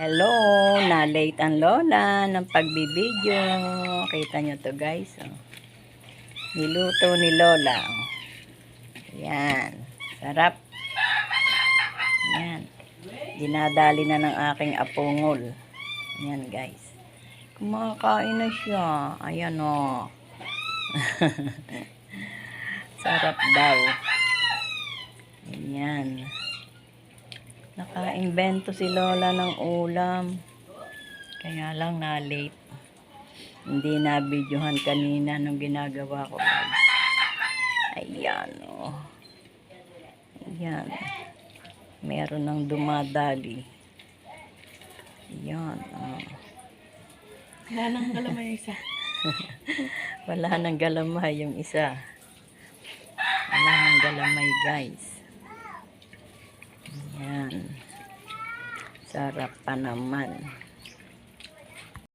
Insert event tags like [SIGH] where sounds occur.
Hello, na late ang lola ng pagbibideo. Kita nyo to guys. Oh. Niluto ni lola. Oh. Yan. Sarap. Yan. Dinadali na ng aking apungol. Yan guys. Kumakain na siya. Ayan o. Oh. [LAUGHS] Sarap daw. Ayan. Naka-invento si Lola ng ulam. Kaya lang na late. Hindi na videohan kanina nung ginagawa ko. Ayan oh. Ayan. Meron ng dumadali. Ayan oh. Wala nang galamay isa. [LAUGHS] Wala nang galamay yung isa. Wala nang galamay guys. Ayan. Sarap pa naman.